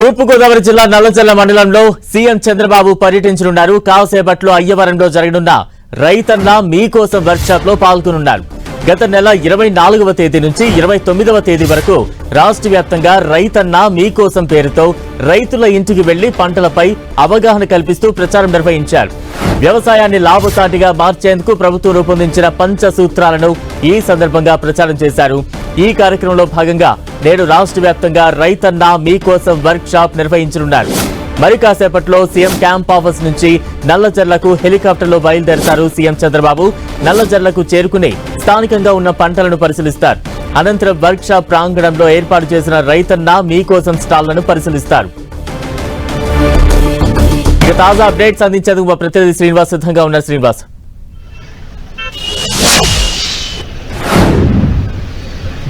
తూర్పుగోదావరి జిల్లా నల్లచల్ల మండలంలో సీఎం చంద్రబాబు పర్యటించనున్నారు. కాసేపట్లో అయ్యవరంలో జరగనున్న రైతన్న మీకోసం వర్క్షాప్లో పాల్గొనున్నారు. గత నెల ఇరవై నాలుగవ తేదీ నుంచి ఇరవై తొమ్మిదవ తేదీ వరకు రాష్ట్ర వ్యాప్తంగా రైతన్న మీకోసం పేరుతో రైతుల ఇంటికి వెళ్ళి పంటలపై అవగాహన కల్పిస్తూ ప్రచారం నిర్వహించారు. వ్యవసాయాన్ని లాభసాటిగా మార్చేందుకు ప్రభుత్వం రూపొందించిన పంచ సూత్రాలను ఈ సందర్భంగా ప్రచారం చేశారు. ఈ కార్యక్రమంలో భాగంగా నేడు రాష్ట్ర వ్యాప్తంగా రైతన్న మీకోసం వర్క్ షాప్ నిర్వహించనున్నారు. మరి కాసేపట్లో సీఎం క్యాంప్ ఆఫీస్ నుంచి నల్లజర్లకు హెలికాప్టర్లో బయలుదేరతారు సీఎం చంద్రబాబు. నల్లజర్లకు చేరుకుని స్థానికంగా ఉన్న పంటలను పరిశీలిస్తారు. అనంతరం వర్క్ షాప్ ప్రాంగణంలో ఏర్పాటు చేసిన రైతన్న మీకోసం స్టాళ్ళను పరిశీలిస్తారు. తాజా అప్డేట్స్ అందించేందుకు మా ప్రతినిధి శ్రీనివాస్ సిద్ధంగా ఉన్నారు. శ్రీనివాస్.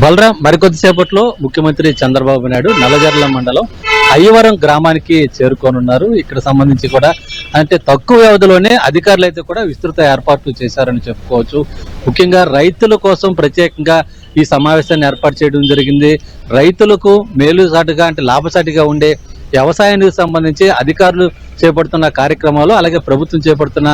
బలరాం మరికొద్దిసేపట్లో ముఖ్యమంత్రి చంద్రబాబు నాయుడు నల్లజర్ల మండలం అయ్యవరం గ్రామానికి చేరుకోనున్నారు. ఇక్కడ సంబంధించి కూడా అంటే తక్కువ వ్యవధిలోనే అధికారులు అయితే కూడా విస్తృత ఏర్పాట్లు చేశారని చెప్పుకోవచ్చు. ముఖ్యంగా రైతుల కోసం ప్రత్యేకంగా ఈ సమావేశాన్ని ఏర్పాటు చేయడం జరిగింది. రైతులకు మేలుసాటుగా అంటే లాభసాటిగా ఉండే వ్యవసాయానికి సంబంధించి అధికారులు చేపడుతున్న కార్యక్రమాలు అలాగే ప్రభుత్వం చేపడుతున్న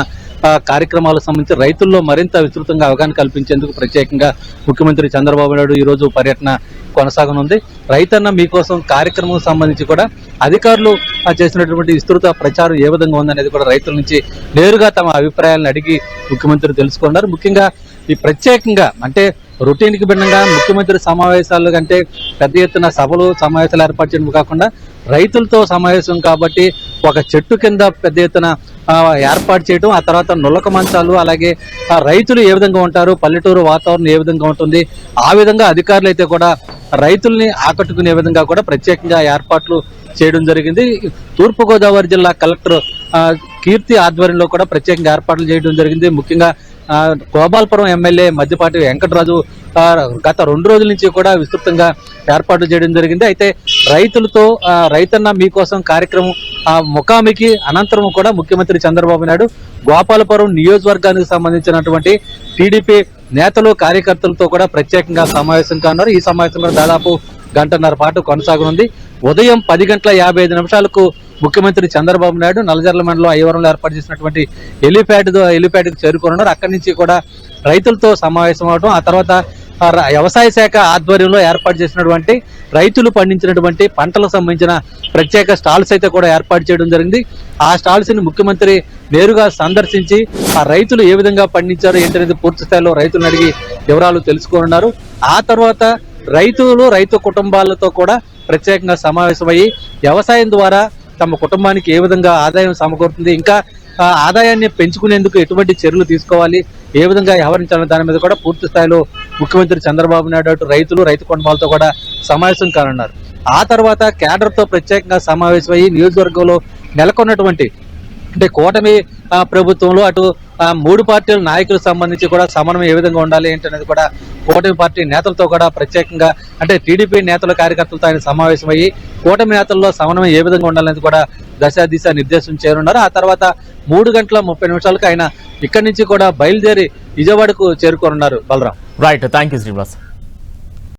కార్యక్రమాలకు సంబంధించి రైతుల్లో మరింత విస్తృతంగా అవగాహన కల్పించేందుకు ప్రత్యేకంగా ముఖ్యమంత్రి చంద్రబాబు నాయుడు ఈ రోజు పర్యటన కొనసాగనుంది. రైతన్న మీకోసం కార్యక్రమం సంబంధించి కూడా అధికారులు చేసినటువంటి విస్తృత ప్రచారం ఏ విధంగా ఉందనేది కూడా రైతుల నుంచి నేరుగా తమ అభిప్రాయాలను అడిగి ముఖ్యమంత్రి తెలుసుకున్నారు. ముఖ్యంగా ఈ ప్రత్యేకంగా అంటే రొటీన్కి భిన్నంగా ముఖ్యమంత్రి సమావేశాలు కంటే పెద్ద ఎత్తున సభలు సమావేశాలు ఏర్పాటు చేయడం కాకుండా రైతులతో సమావేశం కాబట్టి ఒక చెట్టు కింద పెద్ద ఎత్తున ఏర్పాటు చేయడం ఆ తర్వాత నులక మంచాలు అలాగే ఆ రైతులు ఏ విధంగా ఉంటారు పల్లెటూరు వాతావరణం ఏ విధంగా ఉంటుంది ఆ విధంగా అధికారులు అయితే కూడా రైతుల్ని ఆకట్టుకునే విధంగా కూడా ప్రత్యేకంగా ఏర్పాట్లు చేయడం జరిగింది. తూర్పుగోదావరి జిల్లా కలెక్టర్ కీర్తి ఆధ్వర్యంలో కూడా ప్రత్యేకంగా ఏర్పాట్లు చేయడం జరిగింది. ముఖ్యంగా గోపాలపురం ఎమ్మెల్యే మధ్యపాటి వెంకటరాజు గత రెండు రోజుల నుంచి కూడా విస్తృతంగా ఏర్పాటు చేయడం జరిగింది. అయితే రైతులతో రైతన్న మీకోసం కార్యక్రమం ఆ ముఖామికి అనంతరం కూడా ముఖ్యమంత్రి చంద్రబాబు నాయుడు గోపాలపురం నియోజకవర్గానికి సంబంధించినటువంటి టీడీపీ నేతలు కార్యకర్తలతో కూడా ప్రత్యేకంగా సమావేశం కానున్నారు. ఈ సమావేశంలో దాదాపు గంటన్నర పాటు కొనసాగనుంది. ఉదయం పది గంటల యాభై ఐదు నిమిషాలకు ముఖ్యమంత్రి చంద్రబాబు నాయుడు నల్లజర్ల మండలం అయ్యవరంలో ఏర్పాటు చేసినటువంటి ఎలిప్యాడ్ ఎలిప్యాడ్కి చేరుకున్నారు. అక్కడి నుంచి కూడా రైతులతో సమావేశం అవడం ఆ తర్వాత వ్యవసాయ శాఖ ఆధ్వర్యంలో ఏర్పాటు చేసినటువంటి రైతులు పండించినటువంటి పంటలకు సంబంధించిన ప్రత్యేక స్టాల్స్ అయితే కూడా ఏర్పాటు చేయడం జరిగింది. ఆ స్టాల్స్ని ముఖ్యమంత్రి నేరుగా సందర్శించి ఆ రైతులు ఏ విధంగా పండించారో ఏంటనేది పూర్తి స్థాయిలో రైతులను అడిగి వివరాలు తెలుసుకోనున్నారు ఆ తర్వాత రైతులు రైతు కుటుంబాలతో కూడా ప్రత్యేకంగా సమావేశమయ్యి వ్యవసాయం ద్వారా తమ కుటుంబానికి ఏ విధంగా ఆదాయం సమకూరుతుంది ఇంకా ఆదాయాన్ని పెంచుకునేందుకు ఎటువంటి చర్యలు తీసుకోవాలి ఏ విధంగా వ్యవహరించాలనే దాని మీద కూడా పూర్తి స్థాయిలో ముఖ్యమంత్రి చంద్రబాబు నాయుడు అటు రైతులు రైతు కుటుంబాలతో కూడా సమావేశం కానున్నారు. ఆ తర్వాత కేడర్తో ప్రత్యేకంగా సమావేశమయ్యి నియోజకవర్గంలో నెలకొన్నటువంటి అంటే కూటమి ప్రభుత్వంలో అటు మూడు పార్టీల నాయకులకు సంబంధించి కూడా సమన్వయం ఏ విధంగా ఉండాలి ఏంటనేది కూడా కూటమి పార్టీ నేతలతో కూడా ప్రత్యేకంగా అంటే టీడీపీ నేతల కార్యకర్తలతో ఆయన సమావేశమయ్యి కూటమి నేతల్లో సమన్వయం ఏ విధంగా ఉండాలనేది కూడా దశ దిశ నిర్దేశం చేయనున్నారు. ఆ తర్వాత మూడు గంటల ముప్పై నిమిషాలకు ఆయన ఇక్కడి నుంచి కూడా బయలుదేరి విజయవాడకు చేరుకోనున్నారు. Balram. Right thank you Srinivas